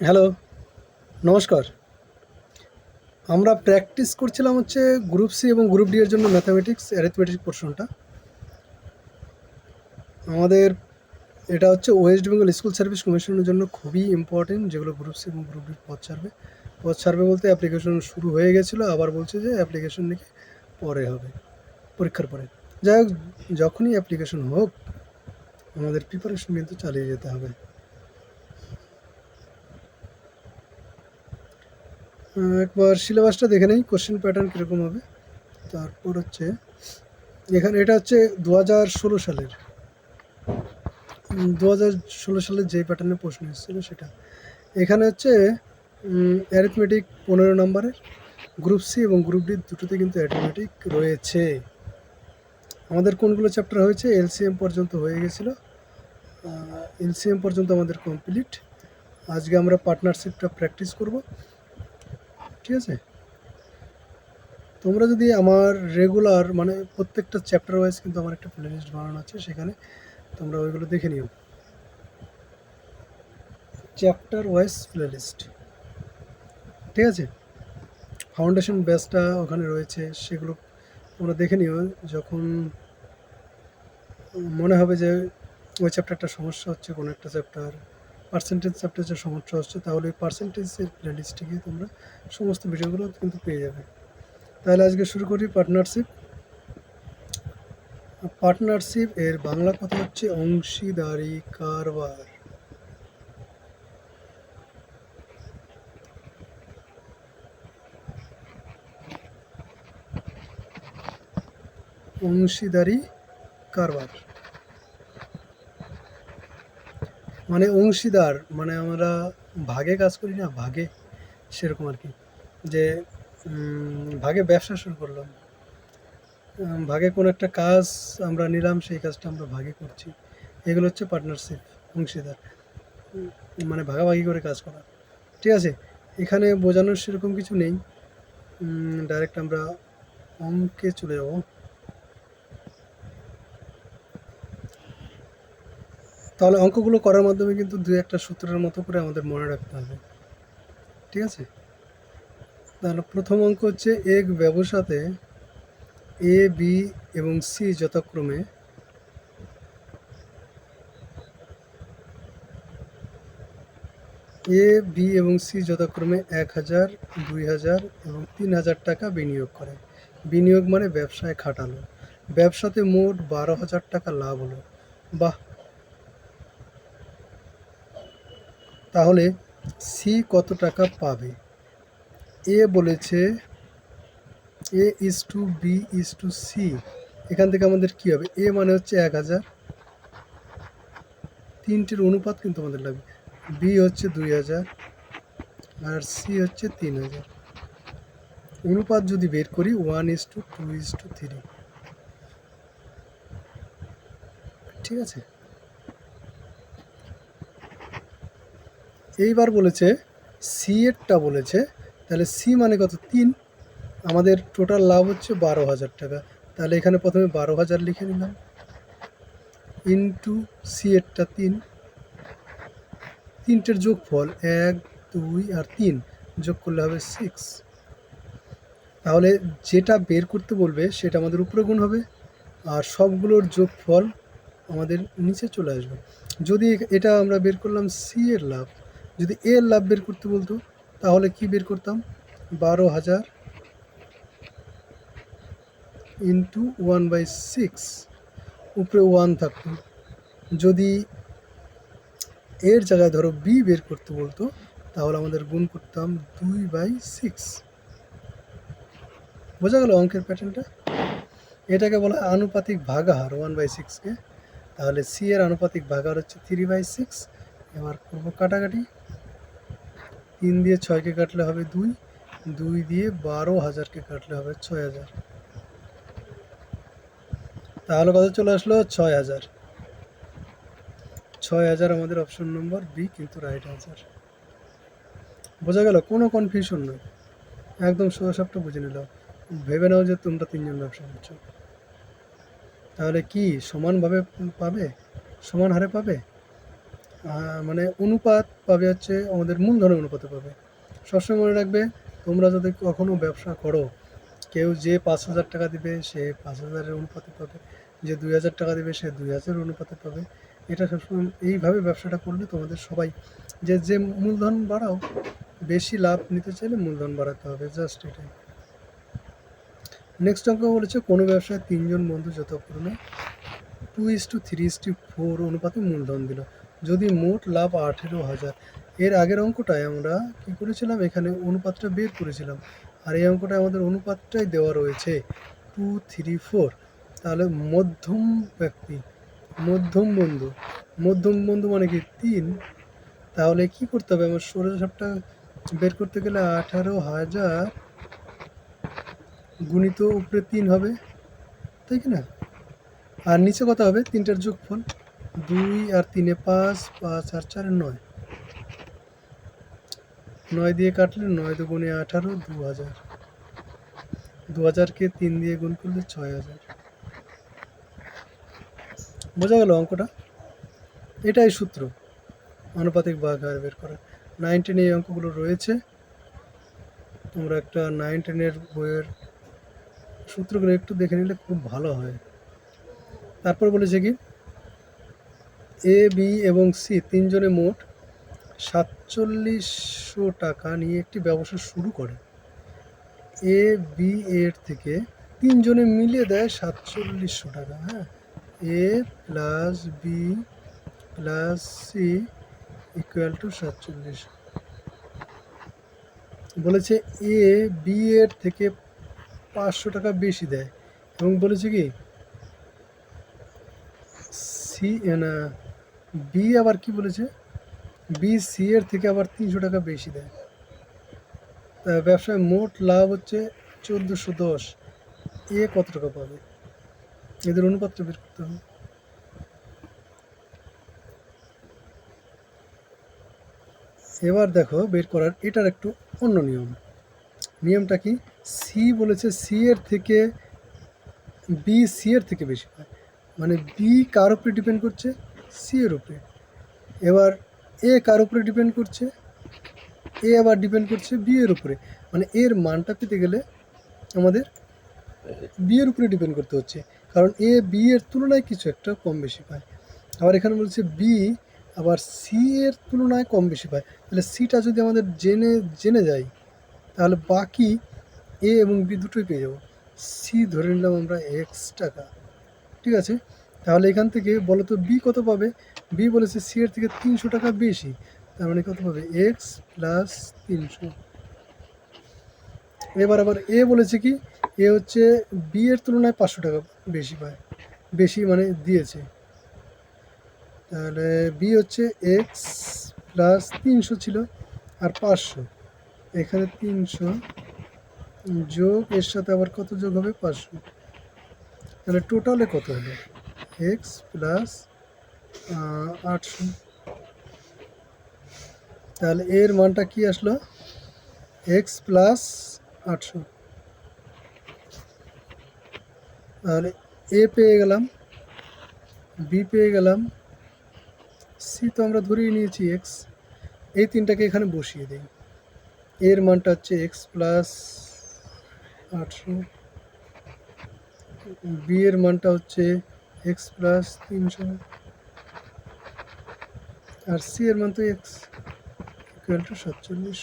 Hello, নমস্কার। আমরা practice করছিলাম হচ্ছে গ্রুপ সি এবং গ্রুপ ডি এর জন্য ম্যাথামেটিক্স অ্যারিথমেটিক্স পোর্শনটা আমাদের এটা হচ্ছে ওয়েস্ট বেঙ্গল স্কুল সার্ভিস কমিশনের জন্য খুবই ইম্পর্টেন্ট যেগুলো গ্রুপ সি এবং গ্রুপ ডির পথ ছাড়বে। পথ ছাড়বে বলতে অ্যাপ্লিকেশন শুরু হয়ে গেছিল, আবার বলছে যে অ্যাপ্লিকেশন নাকি পরে হবে, পরীক্ষার পরে। যাই হোক, যখনই অ্যাপ্লিকেশন হোক, আমাদের প্রিপারেশন কিন্তু চালিয়ে যেতে হবে। একবার সিলেবাসটা দেখে নেই কোশ্চেন প্যাটার্ন কীরকম হবে। তারপর হচ্ছে, এখানে এটা হচ্ছে দু হাজার ষোলো সালের। দু হাজার ষোলো সালের যে প্যাটার্নে প্রশ্ন এসেছিল সেটা। এখানে হচ্ছে অ্যারিথমেটিক পনেরো নম্বরের গ্রুপ সি এবং গ্রুপ ডি দুটোতে কিন্তু অ্যারিথমেটিক রয়েছে। আমাদের কোনগুলো চ্যাপ্টার হয়েছে? এলসিএম পর্যন্ত হয়ে গেছিল। এলসিএম পর্যন্ত আমাদের কমপ্লিট আজকে আমরা পার্টনারশিপটা প্র্যাকটিস করব। ঠিক আছে? তোমরা যদি আমার রেগুলার মানে প্রত্যেকটা চ্যাপ্টার ওয়াইজ কিন্তু আমার একটা প্লেলিস্ট বানানো আছে, সেখানে তোমরা ওইগুলো দেখে নিও। চ্যাপ্টার ওয়াইজ প্লেলিস্ট ঠিক আছে? ফাউন্ডেশন ব্যাচটা ওখানে রয়েছে, সেগুলো তোমরা দেখে নিও, যখন মনে হবে যে ওই চ্যাপ্টারটা সমস্যা হচ্ছে, কোনো একটা চ্যাপ্টার পার্সেন্টেজ চ্যাপ্টার যে সমস্যা হচ্ছে তাহলে ওই পার্সেন্টেজের প্লেলিস্টে গিয়ে তোমরা সমস্ত ভিডিওগুলো কিন্তু পেয়ে যাবে। তাহলে আজকে শুরু করি পার্টনারশিপ পার্টনারশিপ এর বাংলা কথা হচ্ছে অংশীদারি কারবার। অংশীদারি কারবার। মানে অংশীদার মানে আমরা ভাগে কাজ করি না, ভাগে সেরকম আর কি। যে ভাগে ব্যবসা শুরু করলাম। ভাগে কোনো একটা কাজ আমরা নিলাম, সেই কাজটা আমরা ভাগে করছি। এগুলো হচ্ছে পার্টনারশিপ অংশীদার। মানে ভাগাভাগি করে কাজ করা। ঠিক আছে? এখানে বোঝানোর সেরকম কিছু নেই। ডাইরেক্ট আমরা অঙ্কে চলে যাব। তাহলে অঙ্কগুলো করার মাধ্যমে কিন্তু দু একটা সূত্রের মতো করে আমাদের মনে রাখতে হবে। ঠিক আছে? তাহলে প্রথম অঙ্ক হচ্ছে এক ব্যবসাতে এ বি এবং সি যথাক্রমে এ বি এবং সি যথাক্রমে এক হাজার, দুই হাজার এবং তিন হাজার টাকা বিনিয়োগ করে। বিনিয়োগ মানে ব্যবসায় খাটালো ব্যবসাতে মোট বারো হাজার টাকা লাভ হলো। বাহ! তাহলে সি কত টাকা পাবে? এ বলেছে, A is to B is to C এখান থেকে আমাদের কি হবে? এ মানে হচ্ছে এক হাজার। তিনটির অনুপাত কিন্তু আমাদের লাগবে। বি হচ্ছে দুই হাজার আর সি হচ্ছে তিন হাজার। অনুপাত যদি বের করি one is to two is to three ঠিক আছে? এইবার বলেছে সি এরটা বলেছে, তাহলে সি মানে কত? তিন। আমাদের টোটাল লাভ হচ্ছে বারো হাজার টাকা। তাহলে এখানে প্রথমে বারো হাজার লিখে নিলাম। ইন্টু সি এরটা তিন। তিনটের যোগফল এক, দুই আর তিন। যোগ করলে হবে সিক্স তাহলে যেটা বের করতে বলবে সেটা আমাদের উপরে গুণ হবে। আর সবগুলোর যোগফল আমাদের নিচে চলে আসবে। যদি এটা আমরা বের করলাম সি এর লাভ যদি এর লাভ বের করতে বলতো, তাহলে কি বের করতাম? বারো হাজার ইন্টু ওয়ান বাই সিক্স উপরে ওয়ান থাকতো। যদি এর জায়গায় ধরো বি বের করতে বলতো, তাহলে আমাদের গুণ করতাম দুই বাই সিক্স বোঝা গেল অঙ্কের প্যাটার্নটা? এটাকে বলা হয় আনুপাতিক ভাগাহার ওয়ান বাই সিক্সকে তাহলে সি এর আনুপাতিক ভাগাহার হচ্ছে থ্রি বাই সিক্স এবার করব কাটাকাটি। তিন দিয়ে ছয়কে কাটলে হবে দুই দুই দিয়ে বারো হাজারকে কাটলে হবে ছয় হাজার। তাহলে কত চলে আসলো? ছয় হাজার। ছয় হাজার আমাদের অপশন নম্বর বি কিন্তু রাইট আনসার বোঝা গেল, কোনো কনফিউশন নয়। একদম সোজাসাপটা বুঝে নিল ভেবে নাও যে তোমরা তিনজন ব্যবসা করছ। তাহলে কি সমানভাবে পাবে? সমান হারে পাবে? মানে অনুপাত পাবে হচ্ছে, আমাদের মূলধনের অনুপাতে পাবে। সবসময় মনে রাখবে, তোমরা যদি কখনো ব্যবসা করো, কেউ যে পাঁচ হাজার টাকা দিবে, সে পাঁচ হাজারের অনুপাতে পাবে। যে দুই হাজার টাকা দিবে, সে দুই হাজারের অনুপাতে পাবে। এটা সবসময় এইভাবে ব্যবসাটা করলে তোমাদের সবাই, যে যে মূলধন বাড়াও, বেশি লাভ নিতে চাইলে মূলধন বাড়াতে হবে জাস্ট এটাই। নেক্সট অঙ্ক বলেছে, কোনো ব্যবসায় তিনজন বন্ধু যতক্ষণে two is to three is to four অনুপাতে মূলধন দিল। যদি মোট লাভ আঠেরো হাজার। এর আগের অঙ্কটায় আমরা কি করেছিলাম? এখানে অনুপাতটা বের করেছিলাম। আর এই অঙ্কটা আমাদের অনুপাতটাই দেওয়া রয়েছে টু থ্রি ফোর। তাহলে মধ্যম ব্যক্তি, মধ্যম বন্ধু। মধ্যম বন্ধু মানে কি? তিন। তাহলে কি করতে হবে? আমার সবটা বের করতে গেলে আঠারো হাজার গুণিত উপরে তিন হবে। তাই কি না? আর নিচে কত হবে? তিনটার যোগফল। দুই আর তিনে পাঁচ পাঁচ আর চারে নয়। নয় দিয়ে কাটলে নয় দুগুণে আঠারো, দু হাজার। দু হাজারকে তিন দিয়ে গুণ করলে ছয় হাজার। বোঝা গেল অঙ্কটা? এটাই সূত্র। আনুপাতিক ভাগ হার বের করা নাইন টেনে এই অঙ্কগুলো রয়েছে। তোমরা একটা নাইন টেনের বইয়ের সূত্রগুলো একটু দেখে নিলে খুব ভালো হয়। তারপর বলেছে কি? এ বি এবং সি তিনজনে মোট সাতচল্লিশশো টাকা নিয়ে একটি ব্যবসা শুরু করে। এ বি এর থেকে তিনজনে মিলে দেয় সাতচল্লিশশো টাকা হ্যাঁ? A plus B plus C equal to সাতচল্লিশ। বলেছে এ বি এর থেকে পাঁচশো টাকা বেশি দেয় এবং বলেছে কি? সি না বি আবার কি বলেছে? বি সি এর থেকে আবার তিনশো টাকা বেশি দেয়। ব্যবসায় মোট লাভ হচ্ছে চোদ্দোশো দশ। এ কত টাকা পাবে? এদের অনুপাতটা বের করতে হবে। এবার দেখো বের করার, এটার একটু অন্য নিয়ম। নিয়মটা কি? সি বলেছে সি এর থেকে বি সি এর থেকে বেশি পায়। মানে বি কার উপরে ডিপেন্ড করছে? সি এর উপরে। এবার এ কার উপরে ডিপেন্ড করছে? এ আবার ডিপেন্ড করছে বি এর উপরে। মানে এর মানটা পেতে গেলে আমাদের বি এর উপরে ডিপেন্ড করতে হচ্ছে। কারণ এ, বি এর তুলনায় কিছু একটা কম বেশি পায়। আবার এখানে বলছে বি আবার সি এর তুলনায় কম বেশি পায়। তাহলে সিটা যদি আমাদের জেনে জেনে যাই, তাহলে বাকি এ এবং বি দুটোই পেয়ে যাব। সি ধরে নিলাম আমরা এক্স টাকা। ঠিক আছে? তাহলে এখান থেকে বলো তো বি কত পাবে? বি বলেছে সি এর থেকে তিনশো টাকা বেশি। তার মানে কত পাবে? এক্স প্লাস তিনশো। এবার আবার এ বলেছে কি? এ হচ্ছে বি এর তুলনায় পাঁচশো টাকা বেশি পায়। বেশি মানে দিয়েছে। তাহলে বি হচ্ছে এক্স প্লাস তিনশো ছিল, আর পাঁচশো। এখানে তিনশো যোগ, এর সাথে আবার কত যোগ হবে? পাঁচশো। তাহলে টোটালে কত হলো এক্স প্লাস আটশো তাহলে এর মানটা কি আসলো? এক্স প্লাস আটশো। তাহলে এ পেয়ে গেলাম বি পেয়ে গেলাম সি তো আমরা ধরেই নিয়েছি এক্স এই তিনটাকে এখানে বসিয়ে দিই। এর মানটা হচ্ছে এক্স প্লাস আটশো। বি এর মানটা হচ্ছে এক্স প্লাস তিনশো আর সি এর মান এক্স ইকুয়াল টু সাতচল্লিশ।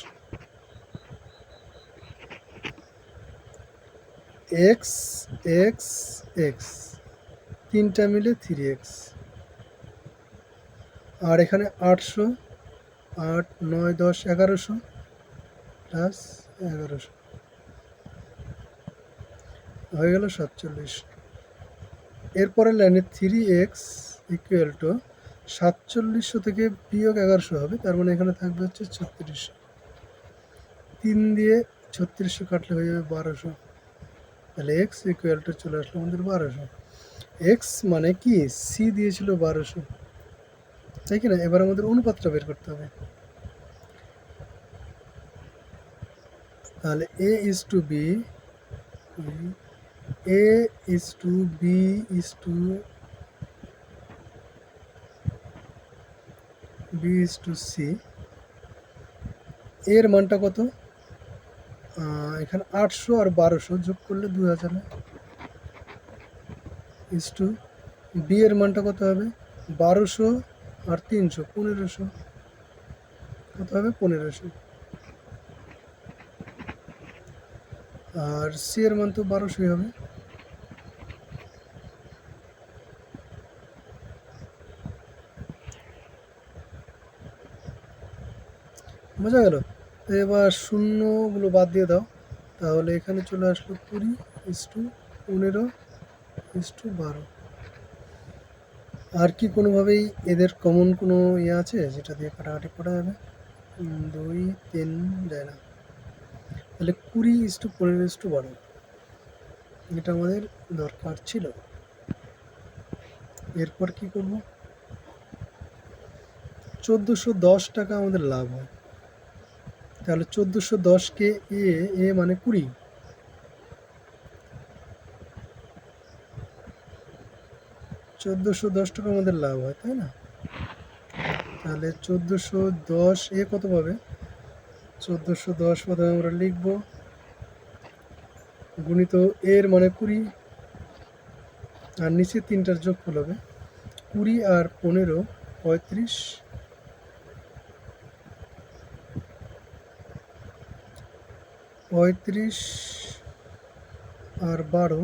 এক্স এক্স এক্স তিনটা মিলে থ্রি এক্স আর এখানে আটশো, আট, নয়, দশ, এগারোশো প্লাস এগারোশো। হয়ে গেল সাতচল্লিশ। এরপরে লাইনে থ্রি এক্স ইকুয়াল টু সাতচল্লিশশো থেকে বিয়োগ এগারোশো হবে। তার মানে এখানে থাকবে হচ্ছে ছত্রিশশো। তিন দিয়ে ছত্রিশশো কাটলে হয়ে যাবে বারোশো। তাহলে এক্স ইকুয়াল টু চলে আসলো আমাদের বারোশো। এক্স মানে কি? সি দিয়েছিল বারোশো। তাই কি না? এবার আমাদের অনুপাতটা বের করতে হবে। তাহলে A is to B A is to B is to b is to C এর মানটা কত? এখানে আটশো আর বারোশো যোগ করলে দুই হাজার ইস টু বি এর মানটা কত হবে? বারোশো আর তিনশো, পনেরোশো। কত হবে? পনেরোশো। আর সি এর মান তো বারোশোই হবে। বোঝা গেল? এবার শূন্যগুলো বাদ দিয়ে দাও। তাহলে এখানে চলে আসলো কুড়ি ইস টু পনেরো ইস টু বারো। আর কি কোনোভাবেই এদের কমন কোনো ইয়ে আছে? যেটা দিয়ে কাটাকাটি করা যাবে? দুই তিন, যায় না। তাহলে কুড়ি ইস টু পনেরো ইস টু বারো, এটা আমাদের দরকার ছিল। এরপর কি করব? চোদ্দোশো দশ টাকা আমাদের লাভ হয়। তাহলে চোদ্দোশো দশকে এ এ মানে কুড়ি। চোদ্দোশো দশ টাকা আমাদের লাভ হয়, তাই না? তাহলে চোদ্দোশো দশ এ কত পাবে? চোদ্দোশো দশ প্রথমে আমরা লিখব। গুণিত এর মানে কুড়ি, আর নিচে তিনটার যোগফল হবে কুড়ি আর পনেরো পঁয়ত্রিশ। পঁয়ত্রিশ আর বারো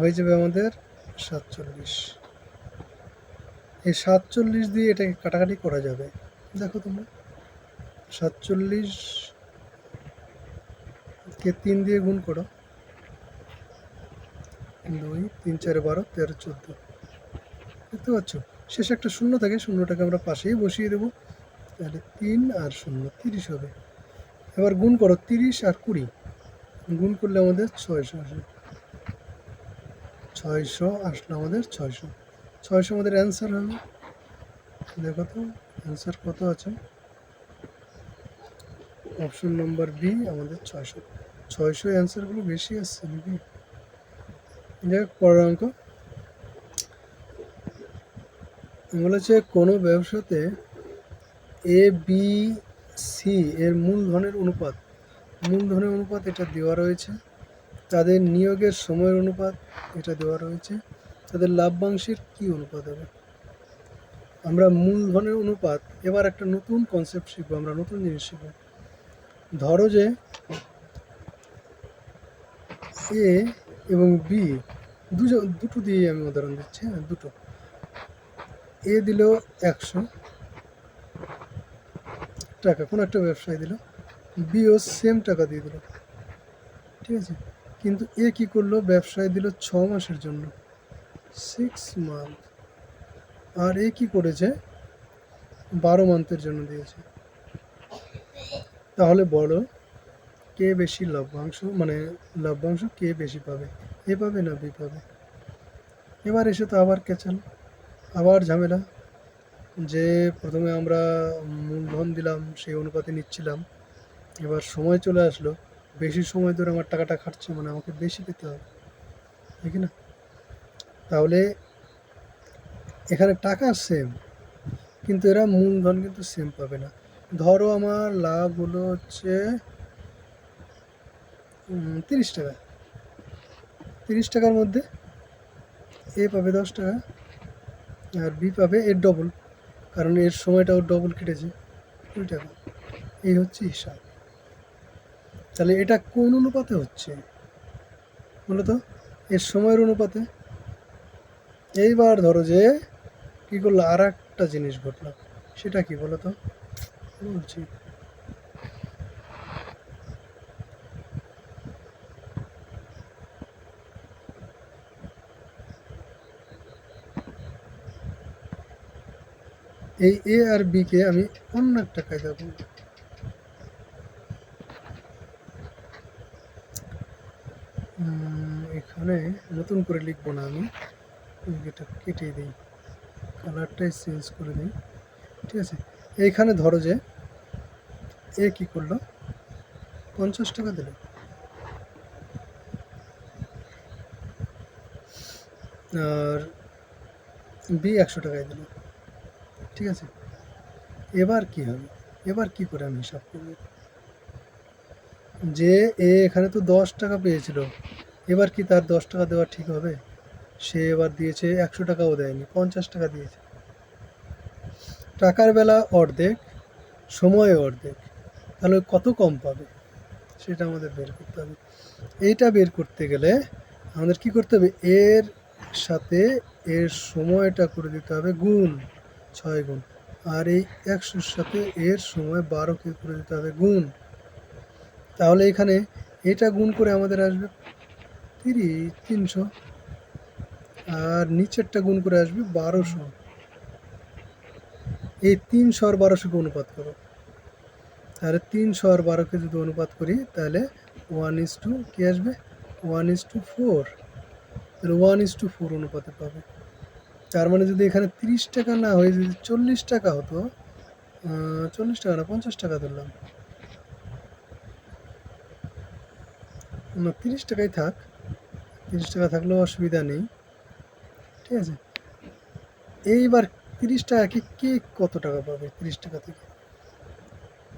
হয়ে যাবে আমাদের সাতচল্লিশ। এই সাতচল্লিশ দিয়ে এটাকে কাটাকাটি করা যাবে। দেখো তোমরা, সাতচল্লিশ কে তিন দিয়ে গুণ করো। দুই, তিন, চারে, বারো, তেরো, চোদ্দ। দেখতে পাচ্ছ? শেষে একটা শূন্য থাকে, শূন্যটাকে আমরা পাশেই বসিয়ে দেবো। তাহলে তিন আর শূন্য তিরিশ হবে। এবার গুণ করো তিরিশ আর কুড়ি। গুণ করলে আমাদের ছয়শো আসে ছয়শো আসলো আমাদের ছয়শো। ছয়শো আমাদের অ্যান্সার হবে দেখো তো অ্যান্সার কত আছে? অপশন নম্বর বি আমাদের ছয়শো। ছয়শো অ্যান্সারগুলো বেশি আসছে নাকি? যাই হোক, পরের অঙ্ক। বলেছে কোনো ব্যবসাতে এ বি সি এর মূলধনের অনুপাত। মূলধনের অনুপাত এটা দেওয়া রয়েছে। তাদের নিয়োগের সময়ের অনুপাত এটা দেওয়া রয়েছে। তাদের লাভ্যাংশের কি অনুপাত হবে? আমরা মূলধনের অনুপাত, এবার একটা নতুন কনসেপ্ট শিখব, আমরা নতুন জিনিস শিখব। ধরো যে এ এবং বি দুজন দুটো দিয়ে আমি উদাহরণ দিচ্ছি হ্যাঁ দুটো। এ দিল একশো টাকা, কোনো একটা ব্যবসায় দিল। বিও সেম টাকা দিয়ে দিল। ঠিক আছে? কিন্তু এ কি করল? ব্যবসায় দিল ছ মাসের জন্য। সিক্স মান্থ আর এ কি করেছে? বারো মান্থের জন্য দিয়েছে। তাহলে বলো, কে বেশি লভ্যাংশ? মানে লভ্যাংশ কে বেশি পাবে? এ পাবে না বি পাবে? এবার এসে তো আবার ক্যাচাল আবার ঝামেলা। যে প্রথমে আমরা মূলধন দিলাম, সেই অনুপাতে নিচ্ছিলাম। এবার সময় চলে আসলো। বেশি সময় ধরে আমার টাকাটা খাটছে মানে আমাকে বেশি পেতে হবে। ঠিক না? তাহলে এখানে টাকা সেম কিন্তু এরা মূলধন কিন্তু সেম পাবে না। ধরো আমার লাভ হলো হচ্ছে তিরিশ টাকা। তিরিশ টাকার মধ্যে এ পাবে দশ টাকা, আর বি পাবে এর ডবল কারণ এর সময়টাও ডবল কেটেছে। কুড়ি টাকা। এই হচ্ছে হিসাব। তাহলে এটা কোন অনুপাতে হচ্ছে? বলো তো, এর সময়ের অনুপাতে। এইবার ধরো যে কী করল আর একটা জিনিস ঘটলো। সেটা কি বলো তো? বলছি। এই এ আর বি কে আমি অন্য একটা কায়দা বলব। নতুন করে লিখব না আমি। এটা কেটে দিই। কালারটাই চেঞ্জ করে দিই। ঠিক আছে? এইখানে ধরো যে এ কী করল? পঞ্চাশ টাকা দিল। আর বি একশো টাকায় দিল। ঠিক আছে? এবার কি হবে? এবার কি করে আমি হিসাব করব? যে এ এখানে তো দশ টাকা পেয়েছিল। এবার কি তার দশ টাকা দেওয়া ঠিক হবে? সে এবার দিয়েছে একশো টাকাও দেয়নি, পঞ্চাশ টাকা দিয়েছে। টাকার বেলা অর্ধেক, সময় অর্ধেক। তাহলে কত কম পাবে? সেটা আমাদের বের করতে হবে। এইটা বের করতে গেলে আমাদের কি করতে হবে? এর সাথে এর সময়টা করে দিতে হবে গুণ ছয় গুণ। আর এই একশোর সাথে এর সময় বারোকে করে দিতে হবে গুণ। তাহলে এখানে এটা গুণ করে আমাদের আসবে। তিরিশ, তিনশো। আর নিচেরটা গুণ করে আসবে বারোশো। এই তিনশো আর বারোশোকে অনুপাত করো। তাহলে তিনশো আর বারোকে যদি অনুপাত করি, তাহলে ওয়ান ইস টু কী আসবে? ওয়ান ইস টু ফোর তাহলে ওয়ান ইস টু ফোর অনুপাতে পাবে। তার মানে যদি এখানে তিরিশ টাকা না হয়ে যদি চল্লিশ টাকা হতো চল্লিশ টাকা না, পঞ্চাশ টাকা ধরলাম। না, তিরিশ টাকাই থাক। তিরিশ টাকা থাকলেও অসুবিধা নেই। ঠিক আছে? এইবার তিরিশ টাকা কি, কে কত টাকা পাবে তিরিশ টাকা থেকে?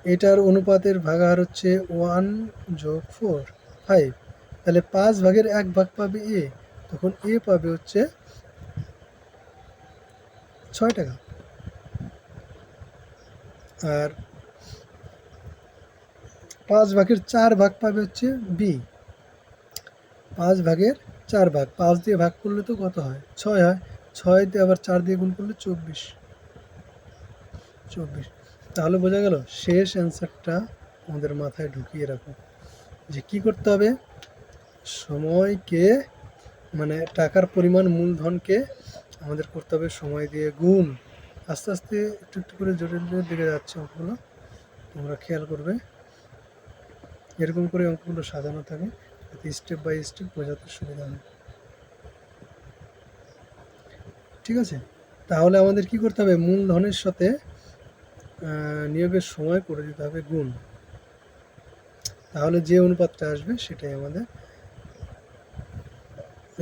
এটার অনুপাতের ভাগাহার হচ্ছে ওয়ান যোগ ফোর, ফাইভ। তাহলে পাঁচ ভাগের এক ভাগ পাবে এ, তখন এ পাবে হচ্ছে ছয় টাকা। আর পাঁচ ভাগের চার ভাগ পাবে হচ্ছে বি। পাঁচ ভাগের চার ভাগ। পাঁচ দিয়ে ভাগ করলে তো কত হয়? ছয় হয়। ছয় দিয়ে আবার চার দিয়ে গুণ করলে চব্বিশ। চব্বিশ। তাহলে বোঝা গেল, শেষ অ্যান্সারটা আমাদের মাথায় ঢুকিয়ে রাখো। যে কি করতে হবে? সময়কে মানে টাকার পরিমাণ মূলধনকে আমাদের করতে হবে সময় দিয়ে গুণ। আস্তে আস্তে একটু একটু করে জটিলের দিকে যাচ্ছে অঙ্কগুলো। তোমরা খেয়াল করবে। এরকম করে অঙ্কগুলো সাজানো থাকে। যাতে স্টেপ বাই স্টেপ বোঝাতে সুবিধা হয়। ঠিক আছে? তাহলে আমাদের কি করতে হবে? মূলধনের সাথে নিয়োগের সময় করে দিতে হবে গুণ। তাহলে যে অনুপাতটা আসবে সেটাই আমাদের।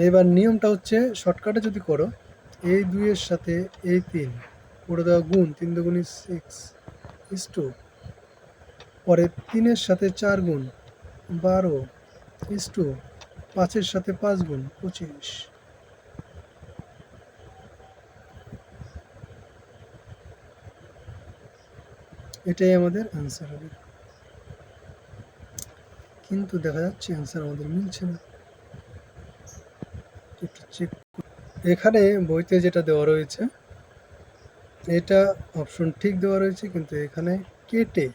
এবার নিয়মটা হচ্ছে শর্টকাটে যদি করো এই দুইয়ের সাথে এই তিন, করে দেওয়া গুণ তিন দুগুণি সিক্স ইস পরে তিনের সাথে চার গুণ বারো ইস টু পাঁচের সাথে পাঁচ গুণ পঁচিশ। এটাই আমাদের অ্যান্সার হবে। কিন্তু দেখা যাচ্ছে অ্যান্সার আমাদের মিলছে না। এখানে বইতে যেটা দেওয়া রয়েছে, এটা অপশন ঠিক দেওয়া রয়েছে, কিন্তু এখানে কেটে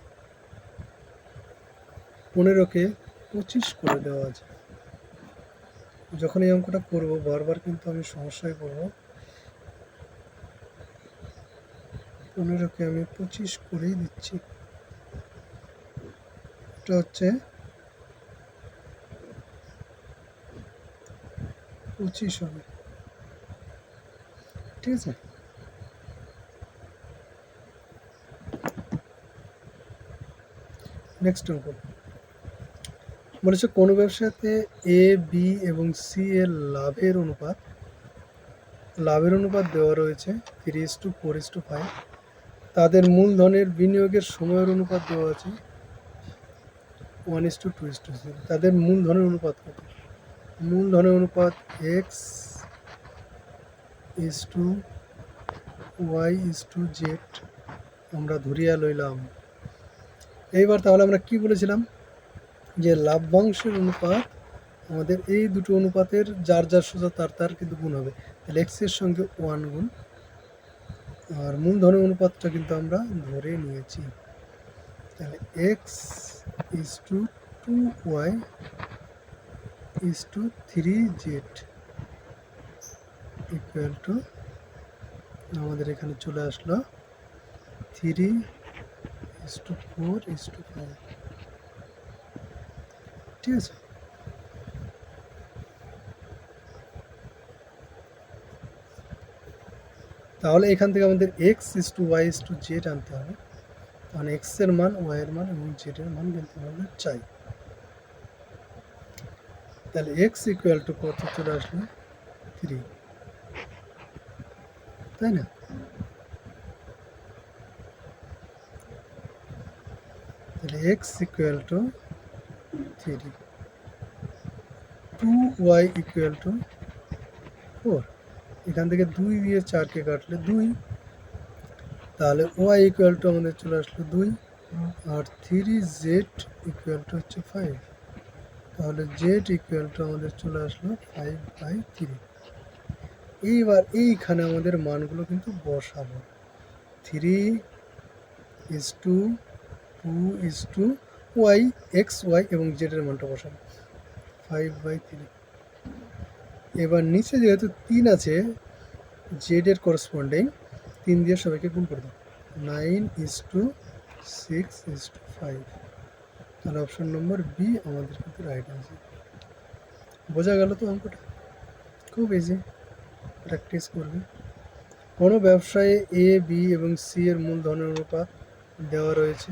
পনেরোকে পঁচিশ করে দেওয়া আছে যখন এই অঙ্কটা করব, বারবার কিন্তু আমি সমস্যায় পড়ব। পনেরোকে আমি পঁচিশ করেই দিচ্ছি। এটা হচ্ছে পঁচিশ হবে। ঠিক আছে? নেক্সট অঙ্ক। বলেছে কোনো ব্যবসাতে এ বি এবং সি এর লাভের অনুপাত লাভের অনুপাত দেওয়া রয়েছে three is to four is to five তাদের মূলধনের বিনিয়োগের সময়ের অনুপাত দেওয়া আছে one is to two is to zero তাদের মূলধনের অনুপাত কত? মূলধনের অনুপাত X is to Y is to Z আমরা ধরিয়া লইলাম। এইবার তাহলে আমরা কি বলেছিলাম? যে লাভ্যাংশের অনুপাত, আমাদের এই দুটো অনুপাতের যার যার সোজা তার তার কিন্তু গুণ হবে। তাহলে এক্সের সঙ্গে ওয়ান গুণ, আর মূলধনের অনুপাতটা কিন্তু আমরা ধরে নিয়েছি। তাহলে X is to two Y is to three Z equal to আমাদের এখানে চলে আসলো three is to four is to five ঠিক আছে। তাহলে এখান থেকে আমাদের X is to Y is to Z আনতে হবে। মানে এক্সের মান ওয়াই এর মান এবং জেড এর মান কিন্তু আমাদের চাই। তাহলে এক্স ইকুয়াল টু কত চলে আসলো? থ্রি তাই না? তাহলে X equal to three two Y equal to four এখান থেকে দুই দিয়ে চারকে কাটলে দুই। তাহলে ওয়াই ইকুয়াল টু আমাদের চলে আসলো দুই। আর থ্রি জেড ইকুয়াল টু হচ্ছে ফাইভ তাহলে জেড ইকুয়াল টু আমাদের চলে আসলো ফাইভ বাই থ্রি এইবার এইখানে আমাদের মানগুলো কিন্তু বসাবো। Three is to two is to Y, X Y এবং জেডের মানটা বসাবো। Five by three. এবার নিচে যেহেতু তিন আছে জেডের করসপন্ডিং তিন দিয়ে সবাইকে গুণ করে দাও। Nine is to six is to five তাহলে অপশন নম্বর বি আমাদের কিন্তু রাইট আছে বোঝা গেল তো অঙ্কটা? খুব ইজি প্র্যাকটিস করবে। কোনো ব্যবসায়ে এ বি এবং সি এর মূলধনের অনুপাত দেওয়া রয়েছে।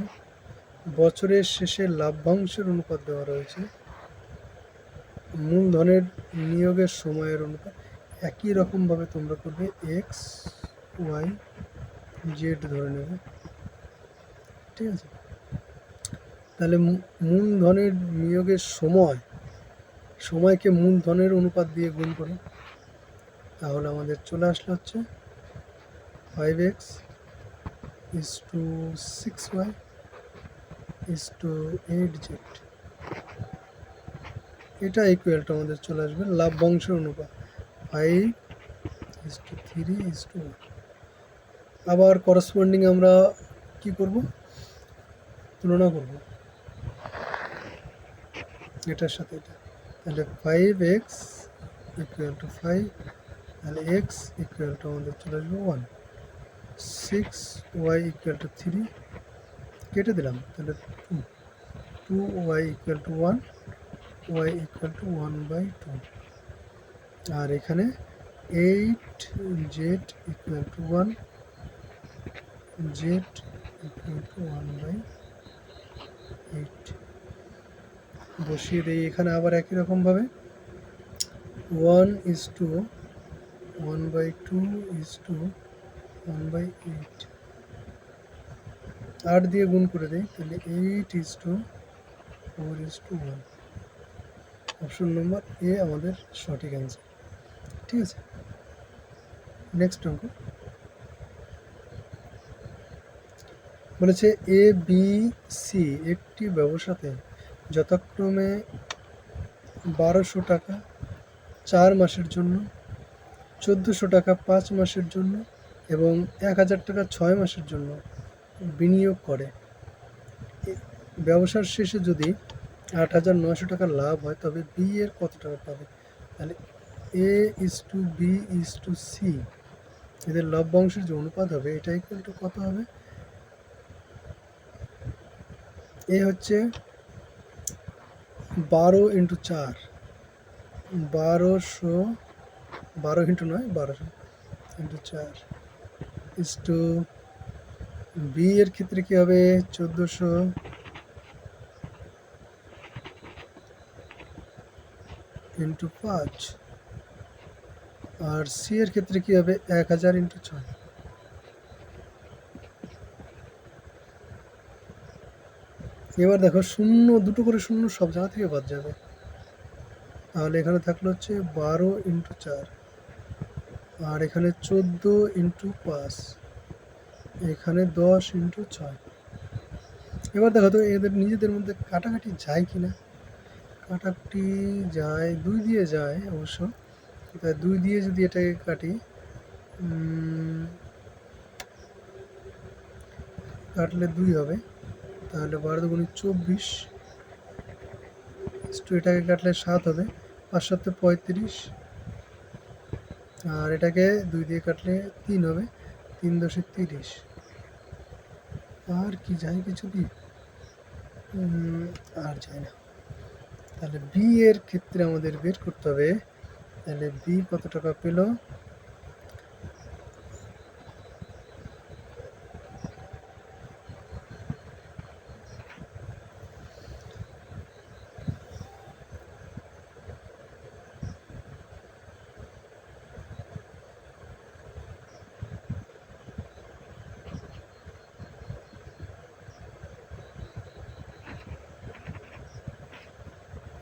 বছরের শেষে লাভ্যাংশের অনুপাত দেওয়া রয়েছে। মূলধনের নিয়োগের সময়ের অনুপাত একই রকমভাবে তোমরা করবে এক্স ওয়াই জেড ধরে নেবে। ঠিক আছে? তাহলে মূলধনের নিয়োগের সময়, সময়কে মূলধনের অনুপাত দিয়ে গুণ করো। তাহলে আমাদের চলে আসলো হচ্ছে five x is to six y is to eight z এটা ইকুয়ালটা আমাদের চলে আসবে লাভ্যাংশের অনুপাত। Five is to three is to আবার করসপন্ডিং আমরা কি করব? তুলনা করব। এটার সাথে এটা। তাহলে five X equal to five তাহলে এক্স ইকুয়াল আমাদের চলে আসবে one six Y equal to three কেটে দিলাম, তাহলে two two Y equal to one Y equal to one by two আর এখানে eight z equal to one z equal to one by eight বসিয়ে দিই এখানে আবার একই রকমভাবে। One is to one by two is to one by eight আট দিয়ে গুণ করে দিই, তাহলে eight is to four is to one option number A আমাদের সঠিক অ্যান্সার ঠিক আছে? নেক্সট অঙ্ক। বলেছে এ বি সি একটি ব্যবসাতে যথাক্রমে বারোশো টাকা চার মাসের জন্য, চোদ্দোশো টাকা পাঁচ মাসের জন্য এবং এক হাজার টাকা ছয় মাসের জন্য বিনিয়োগ করে। ব্যবসার শেষে যদি আট হাজার নয়শো টাকা লাভ হয়, তবে বি এর কত টাকা পাবে? তাহলে A is to B is to C এদের লভ্যাংশের যে অনুপাত হবে, এটা ইকুয়াল টু কত হবে? এ হচ্ছে বারো ইন্টু চার, বারোশো, বারো ইন্টু নয়, বারোশো ইন্টু চার ইস টু বি এর ক্ষেত্রে কী হবে? চোদ্দোশো ইন্টু পাঁচ। আর সি এর ক্ষেত্রে কী হবে? এক হাজার ইন্টু ছয়। এবার দেখো, শূন্য, দুটো করে শূন্য সব জায়গা থেকে বাদ যাবে। তাহলে এখানে থাকল হচ্ছে বারো ইন্টু চার। আর এখানে চোদ্দ ইন্টু পাঁচ। এখানে দশ ইন্টু ছয়। এবার দেখো তো এদের নিজেদের মধ্যে কাটাকাটি যায় কি না কাটাকাটি যায়, দুই দিয়ে যায় অবশ্য। তাই দুই দিয়ে যদি এটাকে কাটি কাটলে দুই হবে। তাহলে বারো দুগুণে চব্বিশ এটাকে কাটলে সাত হবে। পাঁচ সাতে পঁয়ত্রিশ। আর এটাকে দুই দিয়ে কাটলে তিন হবে। তিন দশে তিরিশ। আর কি যায় কিছু কি আর যায় না। তাহলে বি এর ক্ষেত্রে আমাদের বের করতে হবে। তাহলে বি কত টাকা পেল?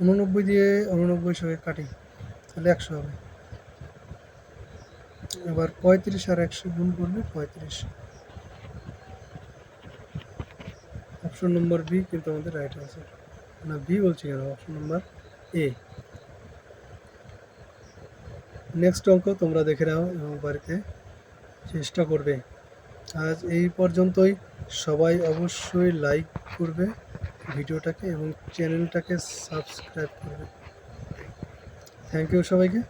উননব্বই দিয়ে উননব্বই সঙ্গে কাটি, তাহলে একশো হবে। এবার পঁয়ত্রিশ আর একশো গুণ করলে পঁয়ত্রিশ। অপশন নম্বর বি কিন্তু আমাদের রাইট আনসার না, বি বলছি কেন? অপশন নম্বর এ। নেক্সট অঙ্ক তোমরা দেখে নাও এবং বাড়িতে চেষ্টা করবে। আজ এই পর্যন্তই। সবাই অবশ্যই লাইক করবে। ভিডিওটাকে এবং চ্যানেলটাকে সাবস্ক্রাইব করবে থ্যাংক ইউ সবাইকে।